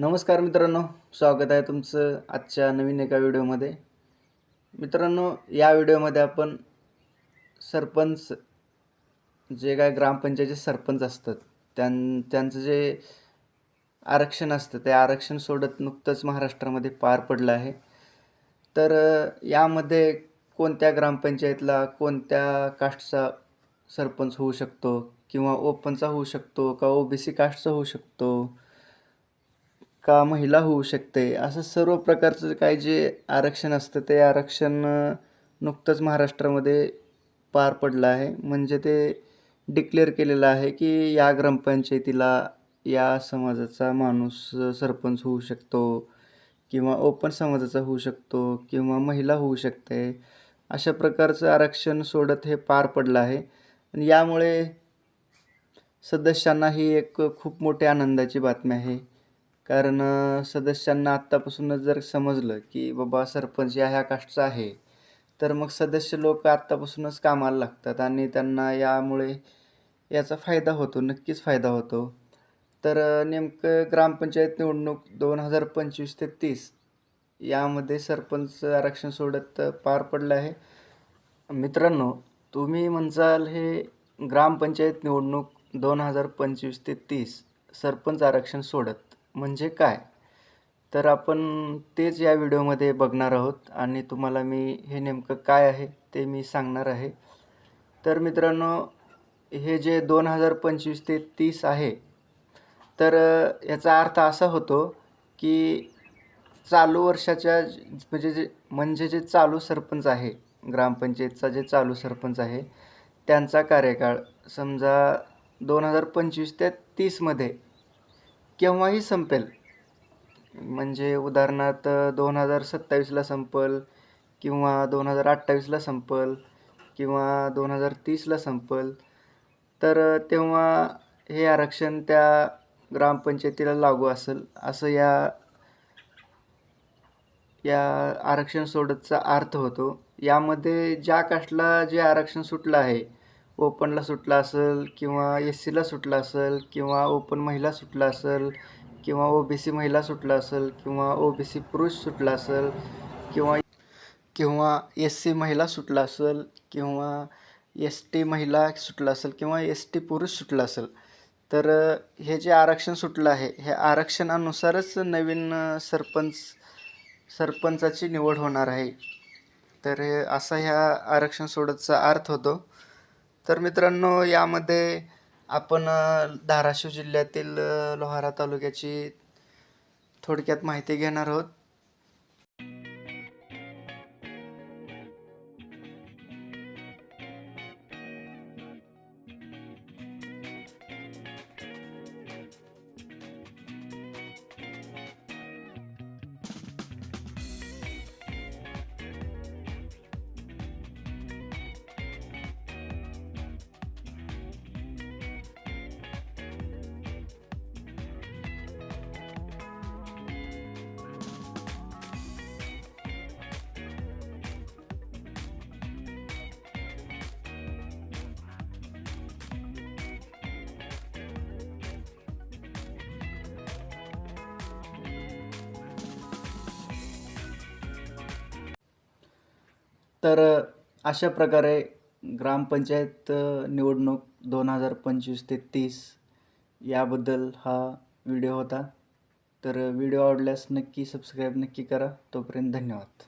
नमस्कार मित्रांनो स्वागत आहे तुमचं आजच्या नवीन एका व्हिडिओमध्ये. मित्रांनो या व्हिडिओमध्ये आपण सरपंच जे काय ग्रामपंचायतीचे सरपंच असतात त्यां त्यांचं जे आरक्षण असतं ते आरक्षण सोडत नुकतंच महाराष्ट्रामध्ये पार पडलं आहे. तर यामध्ये कोणत्या ग्रामपंचायतला कोणत्या कास्टचा सरपंच होऊ शकतो किंवा ओपनचा होऊ शकतो का ओ बी सी कास्टचा होऊ शकतो? का महिला होऊ शकते? असं सर्व प्रकारचं काय जे आरक्षण असतं ते आरक्षण नुकतंच महाराष्ट्रामध्ये पार पडलं आहे. म्हणजे ते डिक्लेअर केलेलं आहे की या ग्रामपंचायतीला या समाजाचा माणूस सरपंच होऊ शकतो किंवा ओपन समाजाचा होऊ शकतो किंवा महिला होऊ शकते. अशा प्रकारचं आरक्षण सोडत हे पार पडलं आहे. आणि यामुळे सदस्यांना ही एक खूप मोठी आनंदाची बातमी आहे. कारण सदस्यांना आत्तापासूनच जर समजलं की बाबा सरपंच या ह्या कास्टचा आहे तर मग सदस्य लोक आत्तापासूनच कामाला लागतात आणि त्यांना यामुळे याचा फायदा होतो नक्कीच फायदा होतो. तर नेमकं ग्रामपंचायत निवडणूक दोन हजार पंचवीस ते तीस यामध्ये सरपंच आरक्षण सोडत पार पडलं आहे. मित्रांनो तुम्ही म्हणसाल हे ग्रामपंचायत निवडणूक दोन हजार पंचवीस ते तीस सरपंच आरक्षण सोडत. म्हणजे काय? तर आपण तेच या व्हिडिओमध्ये बघणार आहोत आणि तुम्हाला मी हे नेमकं काय आहे ते मी सांगणार आहे. तर मित्रांनो हे जे दोन हजार पंचवीस ते तीस आहे तर याचा अर्थ असा होतो की चालू वर्षाच्या म्हणजे जे म्हणजे जे चालू सरपंच आहे ग्रामपंचायतचा जे चालू सरपंच आहे त्यांचा कार्यकाळ समजा दोन हजार पंचवीस ते तीसमध्ये केव्हाही संपेल. म्हणजे उदाहरणार्थ दोन हजार सत्तावीसला संपल किंवा दोन हजार अठ्ठावीसला संपल किंवा दोन हजार तीसला संपल तर तेव्हा हे आरक्षण त्या ग्रामपंचायतीला लागू असेल. असं या या आरक्षण सोडतचा अर्थ होतो. यामध्ये ज्या कास्टला जे आरक्षण सुटलं आहे ओपनला सुटला असेल किंवा एस सीला सुटला असेल किंवा ओपन महिला सुटला असेल किंवा ओ बी सी महिला सुटला असेल किंवा ओ बी सी पुरुष सुटला असेल किंवा किंवा एस सी महिला सुटला असेल किंवा एस टी महिला सुटला असेल किंवा एस टी पुरुष सुटला असेल तर हे जे आरक्षण सुटलं आहे हे आरक्षणानुसारच नवीन सरपंच सरपंचाची निवड होणार आहे. तर असा ह्या आरक्षण सोडतचा अर्थ होतो. तर मित्रांनो यामध्ये आपण धाराशिव जिल्ह्यातील लोहारा तालुक्याची थोडक्यात माहिती घेणार आहोत. तर अशा प्रकारे ग्रामपंचायत निवडणूक दोन हजार पंचवीस ते तीस याबद्दल हा व्हिडिओ होता. तर व्हिडिओ आवडल्यास नक्की सबस्क्राईब नक्की करा. तोपर्यंत धन्यवाद.